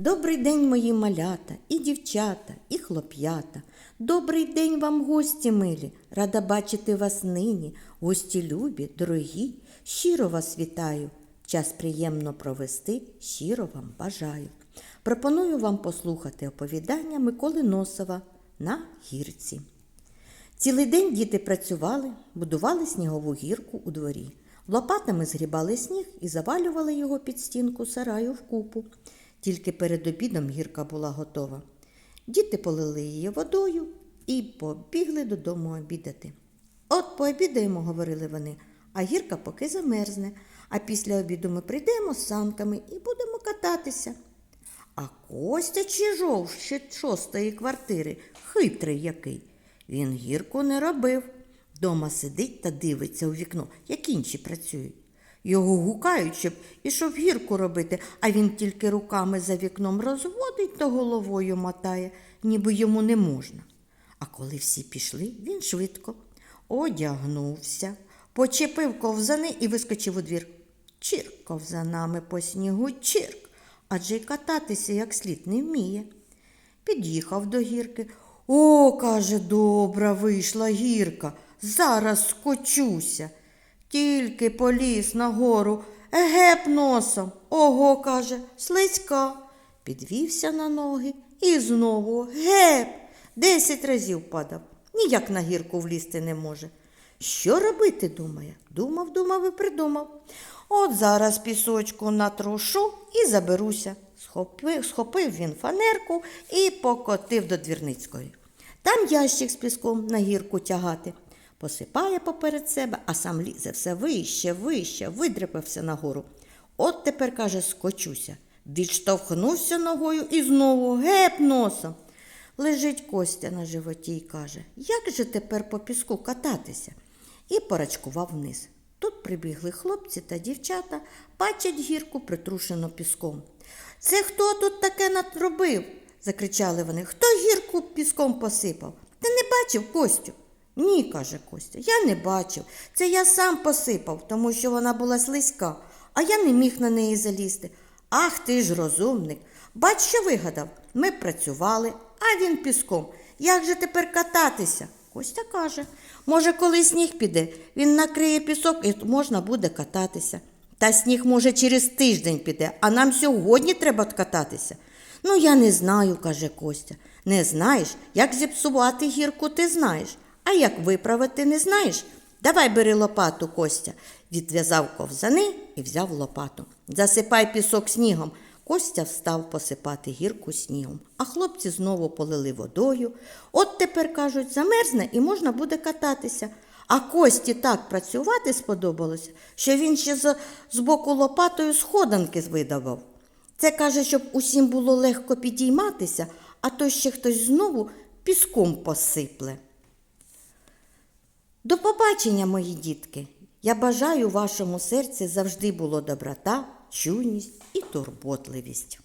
Добрий день, мої малята, і дівчата, і хлоп'ята. Добрий день вам, гості милі, рада бачити вас нині. Гості любі, дорогі, щиро вас вітаю. Час приємно провести, щиро вам бажаю. Пропоную вам послухати оповідання Миколи Носова на гірці. Цілий день діти працювали, будували снігову гірку у дворі. Лопатами згрібали сніг і завалювали його під стінку сараю вкупу. Тільки перед обідом гірка була готова. Діти полили її водою і побігли додому обідати. От пообідаємо, говорили вони, а гірка поки замерзне, а після обіду ми прийдемо з санками і будемо кататися. А Костя Чижов ще шостої квартири, хитрий який. Він гірку не робив. Дома сидить та дивиться у вікно, як інші працюють. Його гукають, щоб ішов гірку робити, а він тільки руками за вікном розводить та головою мотає, ніби йому не можна. А коли всі пішли, він швидко одягнувся, почепив ковзани і вискочив у двір. Чирк ковзанами по снігу, чирк, адже й кататися як слід не вміє. Під'їхав до гірки. О, каже, добра вийшла гірка, зараз скочуся. Тільки поліз нагору, егеп носом. Ого, каже, слизька. Підвівся на ноги і знову геп. Десять разів падав. Ніяк на гірку влізти не може. Що робити, думає? Думав, думав і придумав. От зараз пісочку натрушу і заберуся. Схопив, схопив він фанерку і покотив до двірницької. Там ящик з піском на гірку тягати. Посипає поперед себе, а сам лізе все вище, вище, видряпався нагору. От тепер, каже, скочуся. Відштовхнувся ногою і знову геп носом. Лежить Костя на животі і каже, як же тепер по піску кататися? І порачкував вниз. Тут прибігли хлопці та дівчата, бачать гірку, притрушену піском. Це хто тут таке надробив? закричали вони. Хто гірку піском посипав? Ти не бачив Костю? Ні, каже Костя, я не бачив. Це я сам посипав, тому що вона була слизька, а я не міг на неї залізти. Ах ти ж розумник. Бач, що вигадав. Ми працювали, а він піском. Як же тепер кататися? Костя каже, може, коли сніг піде, він накриє пісок і можна буде кататися. Та сніг, може, через тиждень піде, а нам сьогодні треба кататися. Ну, я не знаю, каже Костя. Не знаєш, як зіпсувати гірку, ти знаєш. А як виправити не знаєш? Давай бери лопату, Костя. Відв'язав ковзани і взяв лопату. Засипай пісок снігом. Костя встав посипати гірку снігом, а хлопці знову полили водою. От тепер, кажуть, замерзне і можна буде кататися. А Кості так працювати сподобалося, що він ще з, з боку лопатою сходанки видавав. Це каже, щоб усім було легко підійматися, а то ще хтось знову піском посипле. До побачення, мої дітки. Я бажаю вашому серці завжди було доброта, чуйність і турботливість.